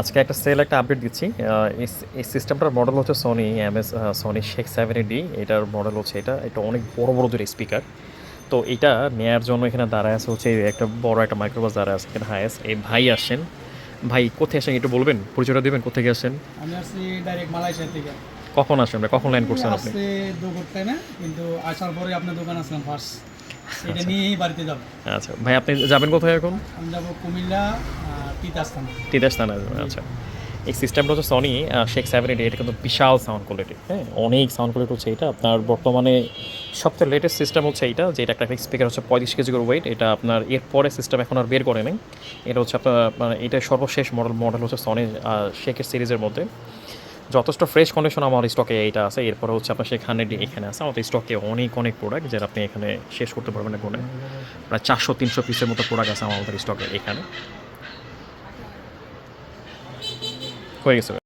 আজকে একটা সেল একটা আপডেট দিচ্ছি। এই সিস্টেমটার মডেল হচ্ছে সোনি এমএস সোনি শেখ সেভেন ডি এটার মডেল হচ্ছে এটা এটা অনেক বড় বড় দুটো স্পিকার তো এটা নেয়ার জন্য এখানে দাঁড়ায় আছে হচ্ছে একটা বড় একটা মাইক্রোবাস দাঁড়ায় আছে এখানে হায়েস্ট এই ভাই আসছেন ভাই কোথায় আসেন একটু বলবেন? পরিচয়টা দেবেন কোথায় আসছেন আমি আসছি ডাইরেক্ট মালয়েশিয়া থেকে। কখন আসেন ভাই? কখন লাইন করছেন আপনি? না কিন্তু আসার পরে আপনার দোকান আসলাম ফার্স্ট এটা নিয়েই বাড়িতে যাব। আচ্ছা ভাই আপনি যাবেন কোথায় এখন? আমি যাব কুমিল্লা তিতাস আচ্ছা। এই সিস্টেমটা হচ্ছে সনি শেখ সেভেন এইট এটা কিন্তু বিশাল সাউন্ড কোয়ালিটি হ্যাঁ? অনেক সাউন্ড কোয়ালিটি হচ্ছে এটা। আপনার বর্তমানে সবচেয়ে লেটেস্ট সিস্টেম হচ্ছে এইটা যেটা একটা স্পিকার হচ্ছে পঁয়ত্রিশ কেজি করে ওয়েট এটা আপনার এরপরে সিস্টেম এখন আর বের করে নেই। এটা হচ্ছে আপনার মানে এটা সর্বশেষ মডেল মডেল হচ্ছে সনি শেখের সিরিজের মধ্যে। যথেষ্ট ফ্রেশ কন্ডিশন আমার স্টকে এইটা আছে, এরপরে হচ্ছে আপনার সেখানে এখানে আছে। আমাদের স্টকে অনেক অনেক প্রোডাক্ট যেটা আপনি এখানে শেষ করতে পারবেন না প্রায় চারশো, তিনশো পিসের মতো প্রোডাক্ট আছে আমাদের স্টকে এখানে। হয়ে গেছে